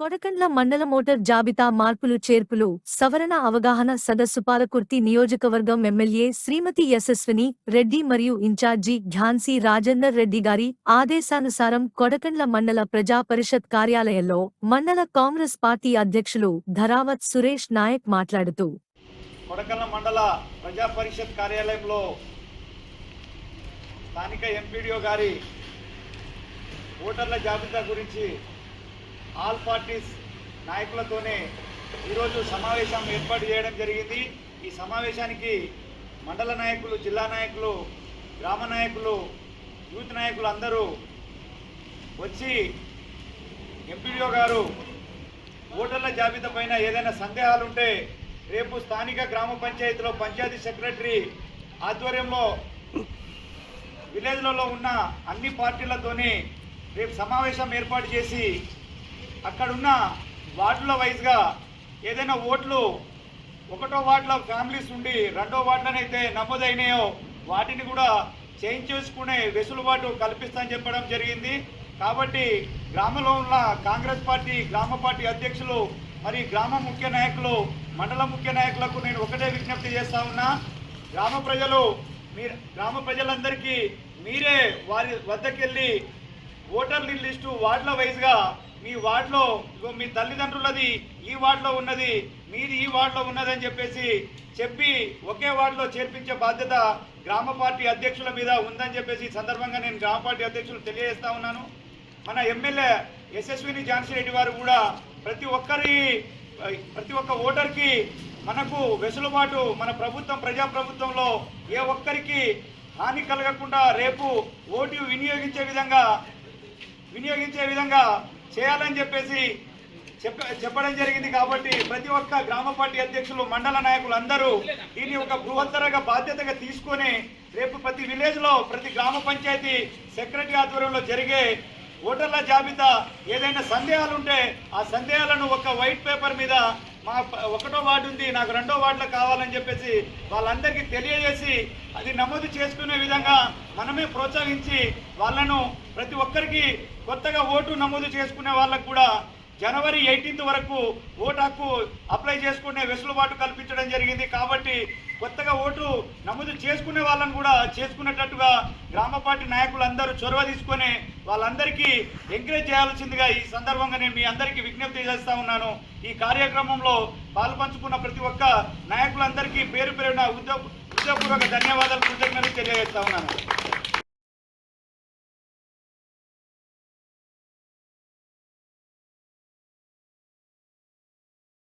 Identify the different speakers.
Speaker 1: కొడకండ్ల మండల మోటార్ జాబితా మార్పులు చేర్పులు సవరణ అవగాహన సదస్సు పాలకుర్తి నియోజకవర్గం ఎమ్మెల్యే శ్రీమతి యశస్విని రెడ్డి మరియు ఇన్ఛార్జి ఝాన్సీ రాజేందర్ రెడ్డి గారి ఆదేశానుసారం కొడకండ్ల మండల ప్రజా పరిషత్ కార్యాలయంలో మండల కాంగ్రెస్ పార్టీ అధ్యక్షులు ధరావత్ సురేష్ నాయక్ మాట్లాడుతూ.
Speaker 2: కొడకండ్ల మండల ప్రజా పరిషత్ కార్యాలయంలో స్థానిక ఎంపీడీఓ గారి ఓటర్ల జాబితా గురించి ఆల్ పార్టీస్ నాయకులతోనే ఈరోజు సమావేశం ఏర్పాటు చేయడం జరిగింది. ఈ సమావేశానికి మండల నాయకులు జిల్లా నాయకులు గ్రామ నాయకులు యూత్ నాయకులు అందరూ వచ్చి ఎంపీడీఓ గారు ఓటర్ల జాబితా పైన ఏదైనా సందేహాలుంటే రేపు స్థానిక గ్రామ పంచాయతీలో పంచాయతీ సెక్రటరీ ఆధ్వర్యంలో విలేజ్లలో ఉన్న అన్ని పార్టీలతోని రేపు సమావేశం ఏర్పాటు చేసి అక్కడున్న వార్డుల వైజ్గా ఏదైనా ఓట్లు ఒకటో వార్డులో ఫ్యామిలీస్ ఉండి రెండో వార్డులనైతే నమోదైనాయో వాటిని కూడా చేంజ్ చేసుకునే వెసులుబాటు కల్పిస్తామని చెప్పడం జరిగింది. కాబట్టి గ్రామంలో ఉన్న కాంగ్రెస్ పార్టీ గ్రామ పార్టీ అధ్యక్షులు మరి గ్రామ ముఖ్య నాయకులు మండల ముఖ్య నాయకులకు నేను ఒకటే విజ్ఞప్తి చేస్తా ఉన్నా. గ్రామ ప్రజలు మీరు గ్రామ ప్రజలందరికీ మీరే వారి వద్దకెళ్ళి ఓటర్ల లిస్టు వార్డుల వైజ్గా మీ వార్డులో ఇగో మీ తల్లిదండ్రులది ఈ వార్డులో ఉన్నది మీది ఈ వార్డులో ఉన్నదని చెప్పేసి చెప్పి ఒకే వార్డులో చేర్పించే బాధ్యత గ్రామ పార్టీ అధ్యక్షుల మీద ఉందని చెప్పేసి సందర్భంగా నేను గ్రామ పార్టీ అధ్యక్షులు తెలియజేస్తా ఉన్నాను. మన ఎమ్మెల్యే యశస్విని ఝాన్సీ రెడ్డి వారు కూడా ప్రతి ఒక్కరి ప్రతి ఒక్క ఓటర్కి మనకు వెసులుబాటు మన ప్రభుత్వం ప్రజాప్రభుత్వంలో ఏ ఒక్కరికి హాని కలగకుండా రేపు ఓటు వినియోగించే విధంగా వినియోగించే విధంగా చేయాలని చెప్పేసి చెప్ప చెప్పడం జరిగింది కాబట్టి ప్రతి ఒక్క గ్రామ పార్టీ అధ్యక్షులు మండల నాయకులు అందరూ దీన్ని ఒక బృహత్తరగా బాధ్యతగా తీసుకొని రేపు ప్రతి విలేజ్లో ప్రతి గ్రామ పంచాయతీ సెక్రటరీ ఆధ్వర్యంలో జరిగే ఓటర్ల జాబితా ఏదైనా సందేహాలు ఉంటే ఆ సందేహాలను ఒక వైట్ పేపర్ మీద మా ఒకటో వార్డు ఉంది నాకు రెండో వార్డులో కావాలని చెప్పేసి వాళ్ళందరికీ తెలియజేసి అది నమోదు చేసుకునే విధంగా మనమే ప్రోత్సహించి వాళ్ళను ప్రతి ఒక్కరికి కొత్తగా ఓటు నమోదు చేసుకునే వాళ్ళకు కూడా జనవరి ఎయిటీన్త్ వరకు ఓటు హక్కు అప్లై చేసుకునే వెసులుబాటు కల్పించడం జరిగింది. కాబట్టి కొత్తగా ఓటు నమోదు చేసుకునే వాళ్ళని కూడా చేసుకునేటట్టుగా గ్రామ పార్టీ నాయకులందరూ చొరవ తీసుకొని వాళ్ళందరికీ ఎంకరేజ్ చేయాల్సిందిగా ఈ సందర్భంగా నేను మీ అందరికీ విజ్ఞప్తి చేస్తా ఉన్నాను. ఈ కార్యక్రమంలో పాల్పంచుకున్న ప్రతి ఒక్క నాయకులందరికీ పేరు పేరున ఉద్యోగ ఉద్యోగపూర్వక ధన్యవాదాలు కృతజ్ఞతలు తెలియజేస్తా ఉన్నాను.